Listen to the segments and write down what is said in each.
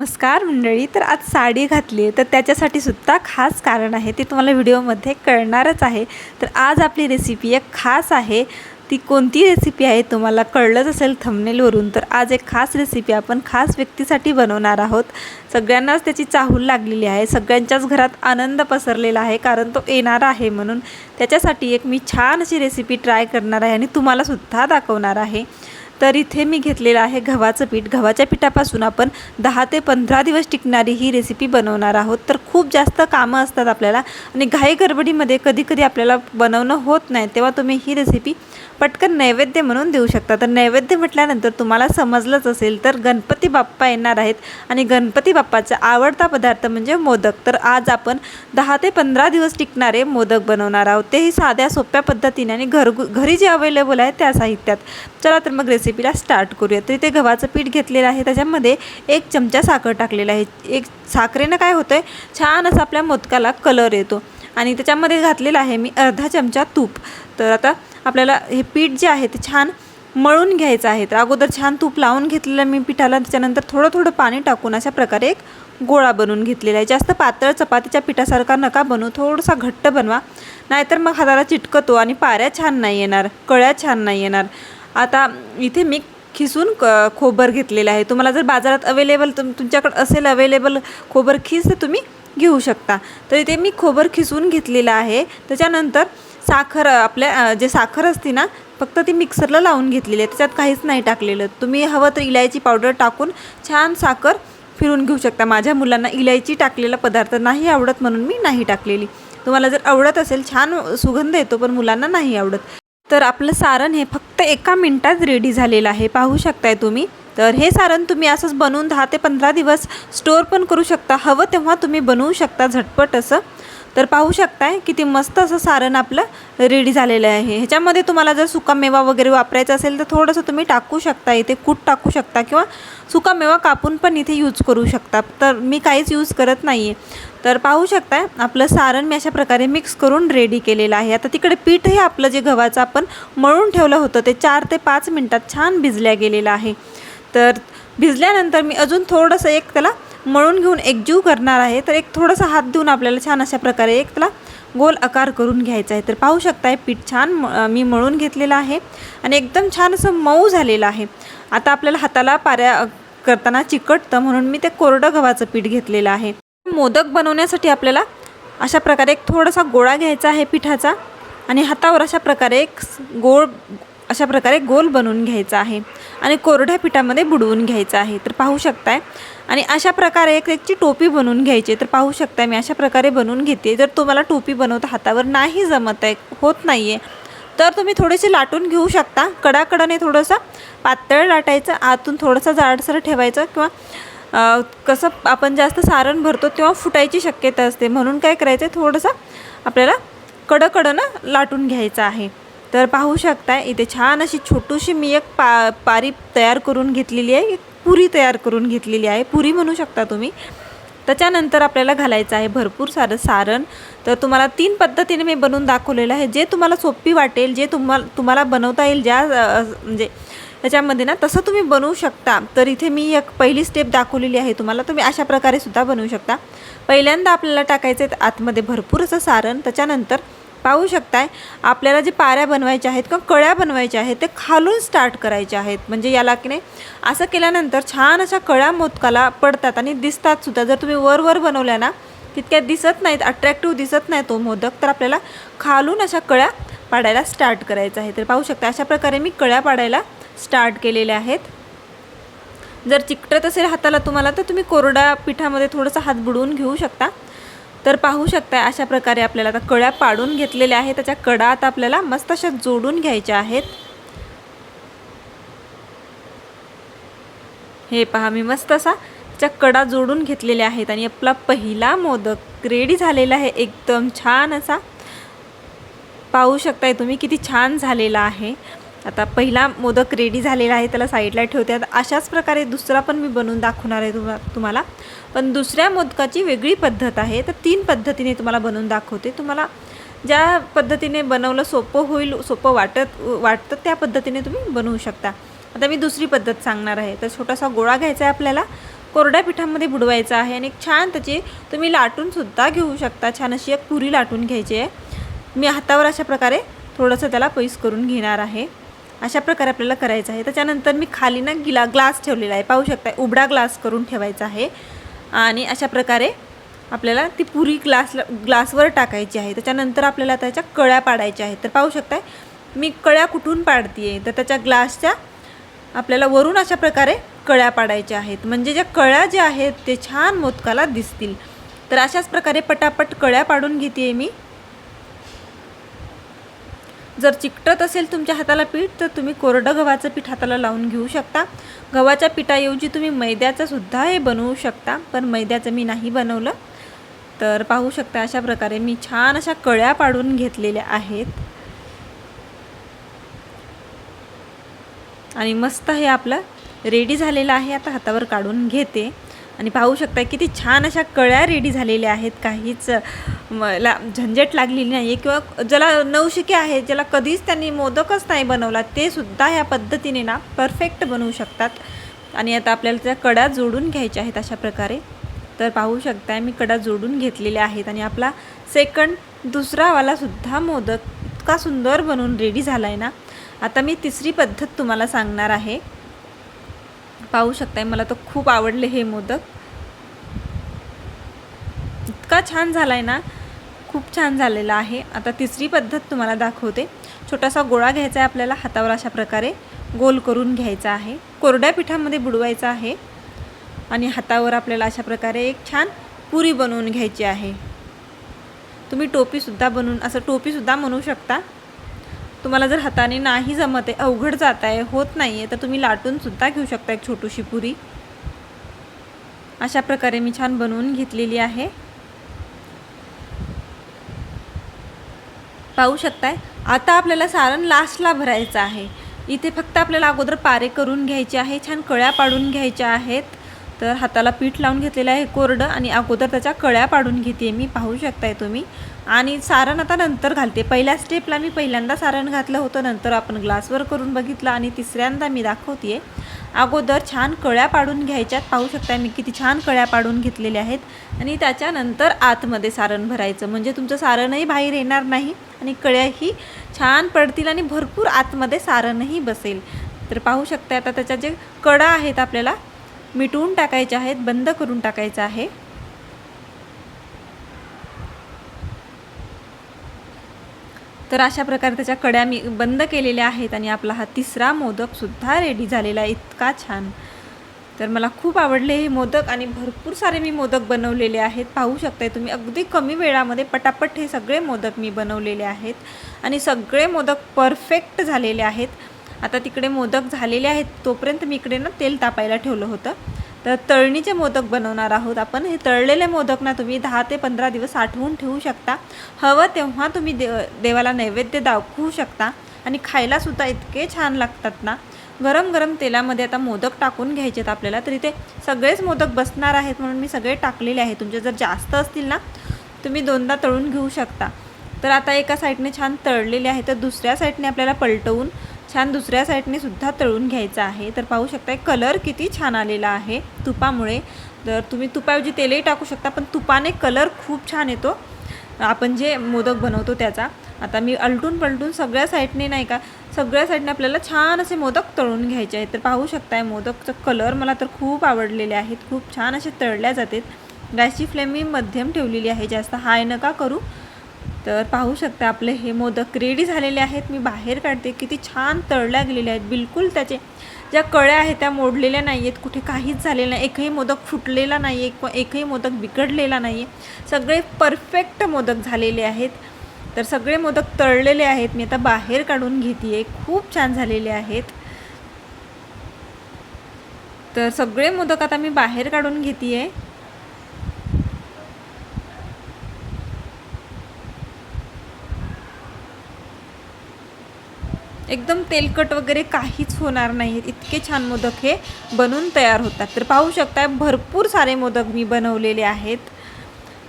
नमस्कार मंडळी तर आज साडी घातली आहे तर त्याच्यासाठी सुद्धा खास कारण आहे ते तुम्हाला व्हिडिओमध्ये कळणारच आहे. तर आज आपली रेसिपी एक खास आहे ती कोणती रेसिपी आहे तुम्हाला कळलंच असेल थंबनेलवरून तर आज एक खास रेसिपी आपण खास व्यक्तीसाठी बनवणार आहोत. सगळ्यांनाच त्याची चाहूल लागलेली आहे सगळ्यांच्याच घरात आनंद पसरलेला आहे कारण तो येणार आहे म्हणून. त्याच्यासाठी एक मी छान अशी रेसिपी ट्राय करणार आहे आणि तुम्हालासुद्धा दाखवणार आहे. तर इथे मी घेतलेलं आहे गव्हाचं पीठ. गव्हाच्या पिठापासून आपण दहा ते पंधरा दिवस टिकणारी ही रेसिपी बनवणार आहोत. तर खूप जास्त कामं असतात आपल्याला आणि घाई गडबडीमध्ये कधी कधी आपल्याला बनवणं होत नाही तेव्हा तुम्ही ही रेसिपी पटकन नैवेद्य म्हणून देऊ शकता. तर नैवेद्य म्हटल्यानंतर तुम्हाला समजलंच असेल तर गणपती बाप्पा येणार आहेत. आणि गणपती बाप्पाचा आवडता पदार्थ म्हणजे मोदक. तर आज आपण दहा ते पंधरा दिवस टिकणारे मोदक बनवणार आहोत. तेही साध्या सोप्या पद्धतीने आणि घरगु घरी जे अवेलेबल आहे त्या साहित्यात. चला तर मग रेसिपीला स्टार्ट करूया. तर इथे गव्हाचं पीठ घेतलेलं आहे. त्याच्यामध्ये एक चमचा साखर टाकलेला आहे. एक साखरेनं काय होतं आहे छान असं आपल्या मोदकाला कलर येतो. आणि त्याच्यामध्ये घातलेलं आहे मी अर्धा चमचा तूप. तर आता आपल्याला हे पीठ जे आहे ते छान मळून घ्यायचं आहे. तर अगोदर छान तूप लावून घेतलेलं मी पिठाला त्याच्यानंतर थोडं थोडं पाणी टाकून अशा प्रकारे एक गोळा बनवून घेतलेला आहे. जास्त पातळ चपातीच्या पिठासारखा नका बनवू थोडासा घट्ट बनवा. नाहीतर मग हाताला चिटकतो आणि पाऱ्या छान नाही येणार कळ्या छान नाही येणार. आता इथे मी खिसून क खोबर घेतलेलं आहे. तुम्हाला जर बाजारात अवेलेबल तुम तुमच्याकडं असेल अवेलेबल खोबर खिस तर तुम्ही घेऊ शकता. तर इथे मी खोबर खिसून घेतलेलं आहे. त्याच्यानंतर साखर आपल्या जे साखर असते ना फक्त ती मिक्सरला लावून घेतलेली आहे. त्याच्यात काहीच नाही टाकलेलं. तुम्ही हवं तर इलायची पावडर टाकून छान साखर फिरून घेऊ शकता. माझ्या मुलांना इलायची टाकलेला पदार्थ नाही आवडत म्हणून मी नाही टाकलेली. तुम्हाला जर आवडत असेल छान सुगंध येतो पण मुलांना नाही आवडत. तर आपलं सारण हे फक्त एका मिनटात रेडी झालेलं आहे. पाहू शकताय तुम्ही? तर हे सारण तुम्ही असंच बनवून दहा ते पंधरा दिवस स्टोअर पण करू शकता. हवं तेव्हा तुम्ही बनवू शकता झटपट असं. तर पाहू शकताय किती मस्त असं सारण आपलं रेडी झालेलं आहे. ह्याच्यामध्ये तुम्हाला जर सुका मेवा वगैरे वापरायचा असेल तर थोडंसं तुम्ही टाकू शकता इथे कूट टाकू शकता किंवा सुका मेवा कापून पण इथे यूज करू शकता. तर मी काहीच यूज करत नाही आहे तर पाहू शकताय आपलं सारण मी अशा प्रकारे मिक्स करून रेडी केलेलं आहे. आता तिकडे पीठही आपलं जे गव्हाचं आपण मळून ठेवलं होतं ते चार ते पाच मिनटात छान भिजल्या गेलेलं आहे. तर भिजल्यानंतर मी अजून थोडंसं एक त्याला मळून घेऊन एकजीव करणार आहे तर एक थोडासा हात देऊन आपल्याला छान अशा प्रकारे एक त्याला गोल आकार करून घ्यायचा आहे. तर पाहू शकताय पीठ छान म मी मळून घेतलेलं आहे आणि एकदम छान असं मऊ झालेलं आहे. आता आपल्याला हाताला पाऱ्या करताना चिकटतं म्हणून मी ते कोरडं गव्हाचं पीठ घेतलेलं आहे. मोदक बनवण्यासाठी आपल्याला अशा प्रकारे एक थोडासा गोळा घ्यायचा आहे पिठाचा आणि हातावर अशा प्रकारे एक गोळ अशा प्रकारे गोल बनवून घ्यायचा आहे आणि कोरड्या पिठामध्ये बुडवून घ्यायचं आहे. तर पाहू शकताय. आणि अशा प्रकारे एक एकची टोपी बनवून घ्यायची तर पाहू शकताय मी अशा प्रकारे बनवून घेते. जर तुम्हाला टोपी बनवता हातावर नाही जमत आहे होत नाही आहे तर तुम्ही थोडेसे लाटून घेऊ शकता. कडाकडाने थोडंसं पातळ लाटायचं आतून थोडंसं जाडसर ठेवायचं किंवा कसं आपण जास्त सारण भरतो तेव्हा फुटायची शक्यता असते. म्हणून काय करायचं आहे थोडंसं आपल्याला कडकडनं लाटून घ्यायचं आहे. तर पाहू शकताय इथे छान अशी छोटीशी मी एक पा पारी तयार करून घेतलेली आहे एक पुरी तयार करून घेतलेली आहे पुरी म्हणू शकता तुम्ही. त्याच्यानंतर आपल्याला घालायचं आहे भरपूर सारं सारण. तर तुम्हाला तीन पद्धतीने मी बनवून दाखवलेलं आहे. जे तुम्हाला सोपी वाटेल जे तुम्हाला तुम्हाला बनवता येईल ज्या म्हणजे त्याच्यामध्ये ना तसं तुम्ही बनवू शकता. तर इथे मी एक पहिली स्टेप दाखवलेली आहे तुम्हाला. तुम्ही अशा प्रकारे सुद्धा बनवू शकता. पहिल्यांदा आपल्याला टाकायचं आहे आतमध्ये भरपूर असं सारण. त्याच्यानंतर पाहू शकताय. आपल्याला जे पाऱ्या बनवायच्या आहेत किंवा कळ्या बनवायच्या आहेत ते खालून स्टार्ट करायच्या आहेत. म्हणजे याला की नाही असं केल्यानंतर छान अशा कळ्या मोदकाला पडतात आणि दिसतात सुद्धा. जर तुम्ही वर वर बनवल्या ना तितक्या दिसत नाहीत अट्रॅक्टिव्ह दिसत नाही तो मोदक तर आपल्याला खालून अशा कळ्या पाडायला स्टार्ट करायचं आहे. तर पाहू शकता अशा प्रकारे मी कळ्या पाडायला स्टार्ट केलेल्या आहेत. जर चिकटत असेल हाताला तुम्हाला तर तुम्ही कोरड्या पिठामध्ये थोडंसं हात बुडवून घेऊ शकता. तर पाहू शकता अशा प्रकारे आपल्याला आता कळ्या पाडून घेतलेल्या आहेत. त्याच्या कडा आता आपल्याला मस्त अशा जोडून घ्यायच्या आहेत. हे पहा मी मस्त असा त्याच्या कडा जोडून घेतलेल्या आहेत आणि आपला पहिला मोदक रेडी झालेला आहे. एकदम छान असा. पाहू शकताय तुम्ही किती छान झालेला आहे. आता पहिला मोदक रेडी झालेला आहे त्याला साईडला ठेवते. आता अशाच प्रकारे दुसरा पण मी बनवून दाखवणार आहे तुम्हा तुम्हाला. पण दुसऱ्या मोदकाची वेगळी पद्धत आहे. तर तीन पद्धतीने तुम्हाला बनवून दाखवते. तुम्हाला ज्या पद्धतीने बनवलं सोपं होईल सोपं वाटत वाटतं त्या पद्धतीने तुम्ही बनवू शकता. आता मी दुसरी पद्धत सांगणार आहे. तर छोटासा गोळा घ्यायचा आहे आपल्याला. कोरड्या पिठामध्ये बुडवायचा आहे आणि छान त्याची तुम्ही लाटूनसुद्धा घेऊ शकता. छान अशी एक पुरी लाटून घ्यायची आहे. मी हातावर अशा प्रकारे थोडंसं त्याला पैस करून घेणार आहे. अशा प्रकारे आपल्याला करायचं आहे. त्याच्यानंतर मी खाली ना गिला ग्लास ठेवलेला आहे. पाहू शकता उबडा ग्लास करून ठेवायचा आहे. आणि अशा प्रकारे आपल्याला ती पुरी ग्लास ग्लासवर टाकायची आहे. त्याच्यानंतर आपल्याला त्याच्या कळ्या पाडायच्या आहेत. तर पाहू शकताय मी कळ्या कुठून पाडते आहे तर त्याच्या ग्लासच्या आपल्याला वरून अशा प्रकारे कळ्या पाडायच्या आहेत. म्हणजे ज्या कळ्या ज्या आहेत ते छान मोदकाला दिसतील. तर अशाच प्रकारे पटापट कळ्या पाडून घेते आहे मी. जर चिकटत असेल तुमच्या हाताला पीठ तर तुम्ही कोरडं गव्हाचं पीठ हाताला लावून घेऊ शकता. गव्हाच्या पिठाऐवजी तुम्ही मैद्याचं सुद्धा हे बनवू शकता पण मैद्याचं मी नाही बनवलं. तर पाहू शकता अशा प्रकारे मी छान अशा कळ्या पाडून घेतलेल्या आहेत. आणि मस्त हे आपलं रेडी झालेलं आहे. आता हातावर काढून घेते. आणि पाहू शकता किती छान अशा कळ्या रेडी झालेल्या आहेत. काहीच मला झंझट लागलेली नाही आहे किंवा ज्याला नवशिके आहेत ज्याला कधीच त्यांनी मोदकच नाही बनवला ते सुद्धा ह्या पद्धतीने ना परफेक्ट बनवू शकतात. आणि आता आपल्याला त्या कडा जोडून घ्यायच्या आहेत अशा प्रकारे. तर पाहू शकताय मी कडा जोडून घेतलेल्या आहेत आणि आपला सेकंड दुसरावालासुद्धा मोदक इतका सुंदर बनवून रेडी झाला आहे ना. आता मी तिसरी पद्धत तुम्हाला सांगणार आहे. पाहू शकताय. मला तर खूप आवडले हे मोदक. इतका छान झाला आहे ना. खूप छान झालेला आहे. आता तिसरी पद्धत तुम्हाला दाखवते. छोटासा गोळा घ्यायचा आहे आपल्याला हातावर अशा प्रकारे. गोल करून घ्यायचा आहे. कोरड्या पिठामध्ये बुडवायचा आहे. आणि हातावर आपल्याला अशा प्रकारे एक छान पुरी बनवून घ्यायची आहे. तुम्ही टोपीसुद्धा बनवून असं टोपीसुद्धा म्हणू शकता. तुम्हाला जर हाताने नाही जमत आहे अवघड जात आहे होत नाही आहे तर तुम्ही लाटूनसुद्धा घेऊ शकता एक छोटीशी पुरी. अशा प्रकारे मी छान बनवून घेतलेली आहे. पाहू शकताय आता आपल्याला सारण लास्टला भरायचं आहे. इथे फक्त आपल्याला अगोदर पारे करून घ्यायचे आहे छान कळ्या पाडून घ्यायच्या आहेत. तर हाताला पीठ लावून घेतलेलं आहे कोरडं आणि अगोदर त्याच्या कळ्या पाडून घेते मी पाहू शकताय तुम्ही. आणि सारण आता नंतर घालते. पहिल्या स्टेपला मी पहिल्यांदा सारण घातलं होतं. नंतर आपण ग्लासवर करून बघितलं आणि तिसऱ्यांदा मी दाखवते अगोदर छान कळ्या पाडून घ्यायच्यात. पाहू शकता मी किती छान कळ्या पाडून घेतलेल्या आहेत. आणि त्याच्यानंतर आतमध्ये सारण भरायचं. म्हणजे तुमचं सारणही बाहेर येणार नाही आणि कळ्याही छान पडतील आणि भरपूर आतमध्ये सारणही बसेल. तर पाहू शकता आता त्याच्या जे कडा आहेत आपल्याला मिटवून टाकायच्या आहेत बंद करून टाकायचं आहे. तर अशा प्रकारे त्याच्या कड्या मी बंद केलेल्या आहेत आणि आपला हा तिसरा मोदकसुद्धा रेडी झालेला आहे. इतका छान. तर मला खूप आवडले हे मोदक आणि भरपूर सारे मी मोदक बनवलेले आहेत. पाहू शकताय तुम्ही अगदी कमी वेळामध्ये पटापट हे सगळे मोदक मी बनवलेले आहेत आणि सगळे मोदक परफेक्ट झालेले आहेत. आता तिकडे मोदक झालेले आहेत तोपर्यंत मी इकडे ना तेल तापायला ठेवलं होतं. तर तळणीचे मोदक बनवणार आहोत आपण. हे तळलेले मोदक ना तुम्ही दहा ते पंधरा दिवस साठवून ठेवू शकता. हवं तेव्हा तुम्ही देव देवाला नैवेद्य दाखवू शकता. आणि खायलासुद्धा इतके छान लागतात ना. गरम गरम तेलामध्ये आता मोदक टाकून घ्यायचे आहेत आपल्याला. तर इथे सगळेच मोदक बसणार आहेत म्हणून मी सगळे टाकलेले आहे तुमचे जर जास्त असतील ना तुम्ही दोनदा तळून घेऊ शकता. तर आता एका साईडने छान तळलेले आहे तर दुसऱ्या साईडने आपल्याला पलटवून छान दुसऱ्या साईडने सुद्धा तळून घ्यायचं आहे. तर पाहू शकता कलर किती छान आलेला आहे तुपामुळे. तर तुम्ही तुपाऐवजी तेलही टाकू शकता पण तुपाने कलर खूप छान येतो. आपण जे मोदक बनवतो त्याचा. आता मी अलटून पलटून सगळ्या साईडने नाही का सगळ्या साईडने आपल्याला छान असे मोदक तळून घ्यायचे आहेत. तर पाहू शकताय मोदकचं कलर मला तर खूप आवडलेले आहेत. खूप छान असे तळल्या जातात. गॅसची फ्लेम मी मध्यम ठेवलेली आहे जास्त हाय नका करू. तर पाहू शकता आपले हे मोदक रेडी झालेले आहेत. मी बाहेर काढते. किती छान तळल्या गेलेले आहेत. बिलकुल त्याचे ज्या कळ्या आहेत त्या मोडलेल्या नाही आहेत कुठे काहीच झालेलं नाही. एकही मोदक फुटलेला नाही आहे किंवा एकही मोदक बिघडलेला नाही आहे सगळे परफेक्ट मोदक झालेले आहेत. तर सगळे मोदक तळलेले आहेत. मी आता बाहेर काढून घेते आहे खूप छान झालेले आहेत. तर सगळे मोदक आता मी बाहेर काढून घेते आहे एकदम तेलकट वगैरे काहीच होणार नाही इतके छान मोदक हे बनून तयार होतात. तर पाहू शकताय भरपूर सारे मोदक मी बनवलेले आहेत.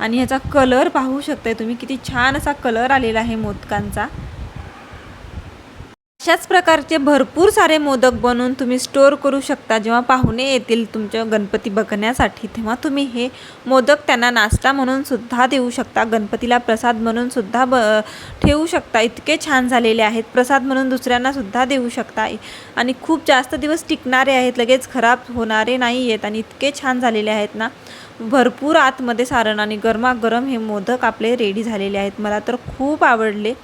आणि ह्याचा कलर पाहू शकताय तुम्ही किती छान असा कलर आलेला आहे मोदकांचा. अशाच प्रकारचे भरपूर सारे मोदक बनवून तुम्ही स्टोअर करू शकता. जेव्हा पाहुणे येतील तुमच्या गणपती बघण्यासाठी तेव्हा तुम्ही हे मोदक त्यांना नाश्ता म्हणून सुद्धा देऊ शकता. गणपतीला प्रसाद म्हणून सुद्धा ब ठेवू शकता. इतके छान झालेले आहेत. प्रसाद म्हणून दुसऱ्यांना सुद्धा देऊ शकता. आणि खूप जास्त दिवस टिकणारे आहेत. लगेच खराब होणारे नाही आहेत. आणि इतके छान झालेले आहेत ना. भरपूर आतमध्ये सारण आणि गरमागरम हे मोदक आपले रेडी झालेले आहेत. मला तर खूप आवडले.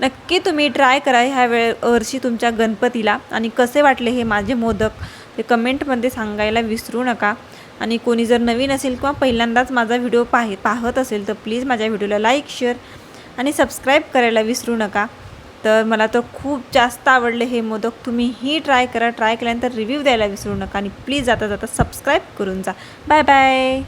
नक्की तुम्ही ट्राय करा ह्या वेळ वर्षी तुमच्या गणपतीला. आणि कसे वाटले हे माझे मोदक ते कमेंटमध्ये सांगायला विसरू नका. आणि कोणी जर नवीन असेल किंवा पहिल्यांदाच माझा व्हिडिओ पाहे पाहत असेल तर प्लीज माझ्या व्हिडिओला लाईक शेअर आणि सबस्क्राईब करायला विसरू नका. तर मला तर खूप जास्त आवडले हे मोदक. तुम्हीही ट्राय करा. ट्राय केल्यानंतर रिव्ह्यू द्यायला विसरू नका. आणि प्लीज जाता जाता सबस्क्राईब करून जा. Bye bye.